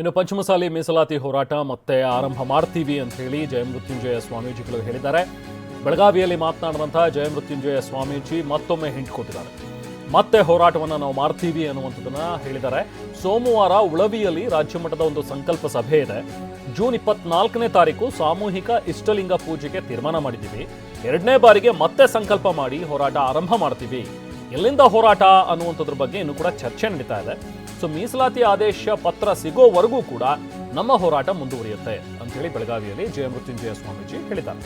ಇನ್ನು ಪಂಚಮಸಾಲಿ ಮೀಸಲಾತಿ ಹೋರಾಟ ಮತ್ತೆ ಆರಂಭ ಮಾಡ್ತೀವಿ ಅಂತ ಹೇಳಿ ಜಯಮೃತ್ಯುಂಜಯ ಸ್ವಾಮೀಜಿಗಳು ಹೇಳಿದ್ದಾರೆ. ಬೆಳಗಾವಿಯಲ್ಲಿ ಮಾತನಾಡುವಂತಹ ಜಯಮೃತ್ಯುಂಜಯ ಸ್ವಾಮೀಜಿ ಮತ್ತೊಮ್ಮೆ ಹಿಂಟ್ ಕೊಟ್ಟಿದ್ದಾರೆ ಮತ್ತೆ ಹೋರಾಟವನ್ನು ನಾವು ಮಾಡ್ತೀವಿ ಅನ್ನುವಂಥದ್ದನ್ನ ಹೇಳಿದ್ದಾರೆ. ಸೋಮವಾರ ಉಳವಿಯಲ್ಲಿ ರಾಜ್ಯ ಮಟ್ಟದ ಒಂದು ಸಂಕಲ್ಪ ಸಭೆ ಇದೆ. ಜೂನ್ ಇಪ್ಪತ್ನಾಲ್ಕನೇ ತಾರೀಕು ಸಾಮೂಹಿಕ ಇಷ್ಟಲಿಂಗ ಪೂಜೆಗೆ ತೀರ್ಮಾನ ಮಾಡಿದ್ದೀವಿ. ಎರಡನೇ ಬಾರಿಗೆ ಮತ್ತೆ ಸಂಕಲ್ಪ ಮಾಡಿ ಹೋರಾಟ ಆರಂಭ ಮಾಡ್ತೀವಿ. ಎಲ್ಲಿಂದ ಹೋರಾಟ ಅನ್ನುವಂಥದ್ರ ಬಗ್ಗೆ ಇನ್ನು ಕೂಡ ಚರ್ಚೆ ನಡೀತಾ ಇದೆ. ಸೊ ಮೀಸಲಾತಿ ಆದೇಶ ಪತ್ರ ಸಿಗೋವರೆಗೂ ಕೂಡ ನಮ್ಮ ಹೋರಾಟ ಮುಂದುವರಿಯುತ್ತೆ ಅಂತ ಹೇಳಿ ಬೆಳಗಾವಿಯಲ್ಲಿ ಜಯಮೃತ್ಯುಂಜಯ ಸ್ವಾಮೀಜಿ ಹೇಳಿದ್ದಾರೆ.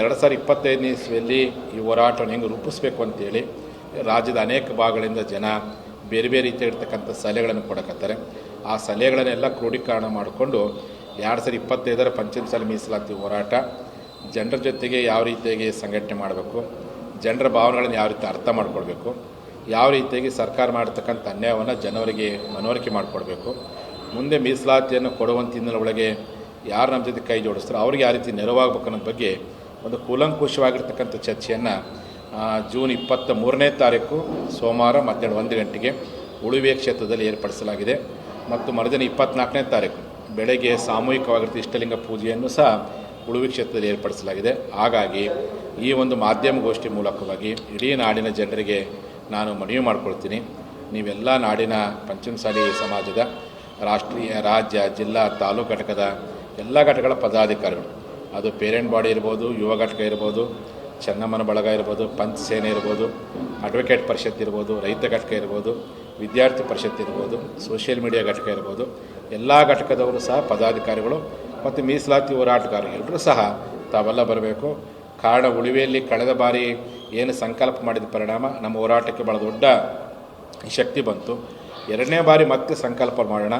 ಎರಡು ಸಾವಿರ ಇಪ್ಪತ್ತೈದನೇ ಇಸ್ವಿಯಲ್ಲಿ ಈ ಹೋರಾಟವನ್ನು ಹೆಂಗೆ ರೂಪಿಸಬೇಕು ಅಂತೇಳಿ ರಾಜ್ಯದ ಅನೇಕ ಭಾಗಗಳಿಂದ ಜನ ಬೇರೆ ಬೇರೆ ರೀತಿಯಾಗಿರ್ತಕ್ಕಂಥ ಸಲಹೆಗಳನ್ನು ಕೊಡಕತ್ತಾರೆ. ಆ ಸಲಹೆಗಳನ್ನೆಲ್ಲ ಕ್ರೋಢೀಕರಣ ಮಾಡಿಕೊಂಡು ಎರಡು ಸಾವಿರ ಇಪ್ಪತ್ತೈದರ ಪಂಚಮಸಾಲಿ ಮೀಸಲಾತಿ ಹೋರಾಟ ಜನರ ಜೊತೆಗೆ ಯಾವ ರೀತಿಯಾಗಿ ಸಂಘಟನೆ ಮಾಡಬೇಕು, ಜನರ ಭಾವನೆಗಳನ್ನು ಯಾವ ರೀತಿ ಅರ್ಥ ಮಾಡ್ಕೊಳ್ಬೇಕು ಯಾವ ರೀತಿಯಾಗಿ ಸರ್ಕಾರ ಮಾಡತಕ್ಕಂಥ ಅನ್ಯಾಯವನ್ನು ಜನವರಿಗೆ ಮನವರಿಕೆ ಮಾಡಿಕೊಡ್ಬೇಕು. ಮುಂದೆ ಮೀಸಲಾತಿಯನ್ನು ಕೊಡುವಂಥ ಒಳಗೆ ಯಾರು ನಮ್ಮ ಜೊತೆ ಕೈ ಜೋಡಿಸ್ತಾರೋ ಅವ್ರಿಗೆ ಯಾವ ರೀತಿ ನೆರವಾಗಬೇಕು ಅನ್ನೋದ್ರ ಬಗ್ಗೆ ಒಂದು ಕೂಲಂಕುಷವಾಗಿರ್ತಕ್ಕಂಥ ಚರ್ಚೆಯನ್ನು ಜೂನ್ ಇಪ್ಪತ್ತ ಮೂರನೇ ತಾರೀಕು ಸೋಮವಾರ ಮಧ್ಯಾಹ್ನ ಒಂದು ಗಂಟೆಗೆ ಉಳುವೆ ಕ್ಷೇತ್ರದಲ್ಲಿ ಏರ್ಪಡಿಸಲಾಗಿದೆ. ಮತ್ತು ಮರುದಿನ ಇಪ್ಪತ್ನಾಲ್ಕನೇ ತಾರೀಕು ಬೆಳಗ್ಗೆ ಸಾಮೂಹಿಕವಾಗಿರ್ತ ಇಷ್ಟಲಿಂಗ ಪೂಜೆಯನ್ನು ಸಹ ಉಳುವೆ ಕ್ಷೇತ್ರದಲ್ಲಿ ಏರ್ಪಡಿಸಲಾಗಿದೆ. ಹಾಗಾಗಿ ಈ ಒಂದು ಮಾಧ್ಯಮಗೋಷ್ಠಿ ಮೂಲಕವಾಗಿ ಇಡೀ ನಾಡಿನ ಜನರಿಗೆ ನಾನು ಮನವಿ ಮಾಡಿಕೊಳ್ತೀನಿ. ನೀವೆಲ್ಲ ನಾಡಿನ ಪಂಚಮಸಾಲಿ ಸಮಾಜದ ರಾಷ್ಟ್ರೀಯ, ರಾಜ್ಯ, ಜಿಲ್ಲಾ, ತಾಲೂಕು ಘಟಕದ ಎಲ್ಲ ಘಟಕಗಳ ಪದಾಧಿಕಾರಿಗಳು. ಅದು ಪೇರೆಂಟ್ ಬಾಡಿ ಇರ್ಬೋದು, ಯುವ ಘಟಕ ಇರ್ಬೋದು, ಚೆನ್ನಮ್ಮನ ಬಳಗ ಇರ್ಬೋದು, ಪಂಚ ಸೇನೆ ಇರ್ಬೋದು, ಅಡ್ವೊಕೇಟ್ ಪರಿಷತ್ ಇರ್ಬೋದು, ರೈತ ಘಟಕ ಇರ್ಬೋದು, ವಿದ್ಯಾರ್ಥಿ ಪರಿಷತ್ ಇರ್ಬೋದು, ಸೋಷಿಯಲ್ ಮೀಡಿಯಾ ಘಟಕ ಇರ್ಬೋದು, ಎಲ್ಲ ಘಟಕದವರು ಸಹ ಪದಾಧಿಕಾರಿಗಳು ಮತ್ತು ಮೀಸಲಾತಿ ಹೋರಾಟಗಾರರು ಎಲ್ಲರೂ ಸಹ ತಾವೆಲ್ಲ ಬರಬೇಕು. ಕಾರಣ ಉಳಿವೆಯಲ್ಲಿ ಕಳೆದ ಬಾರಿ ಏನು ಸಂಕಲ್ಪ ಮಾಡಿದ ಪರಿಣಾಮ ನಮ್ಮ ಹೋರಾಟಕ್ಕೆ ಭಾಳ ದೊಡ್ಡ ಶಕ್ತಿ ಬಂತು. ಎರಡನೇ ಬಾರಿ ಮತ್ತೆ ಸಂಕಲ್ಪ ಮಾಡೋಣ.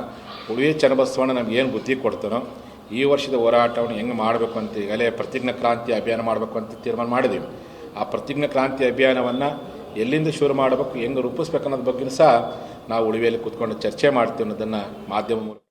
ಉಳಿವೆ ಚನ್ನಬಸವಣ್ಣ ನಮ್ಗೆ ಏನು ಬುದ್ಧಿ ಕೊಡ್ತಾನೋ. ಈ ವರ್ಷದ ಹೋರಾಟವನ್ನು ಹೆಂಗೆ ಮಾಡಬೇಕು ಅಂತ ಈಗಲೇ ಪ್ರತಿಜ್ಞಾ ಕ್ರಾಂತಿ ಅಭಿಯಾನ ಮಾಡಬೇಕು ಅಂತ ತೀರ್ಮಾನ ಮಾಡಿದ್ದೀವಿ ಆ ಪ್ರತಿಜ್ಞಾ ಕ್ರಾಂತಿ ಅಭಿಯಾನವನ್ನು ಎಲ್ಲಿಂದ ಶುರು ಮಾಡಬೇಕು, ಹೆಂಗೆ ರೂಪಿಸ್ಬೇಕು ಅನ್ನೋದ್ರ ಬಗ್ಗೆ ಸಹ ನಾವು ಉಳಿವೆಯಲ್ಲಿ ಕೂತ್ಕೊಂಡು ಚರ್ಚೆ ಮಾಡ್ತೀವಿ ಅನ್ನೋದನ್ನು ಮಾಧ್ಯಮ ಮೂಲಕ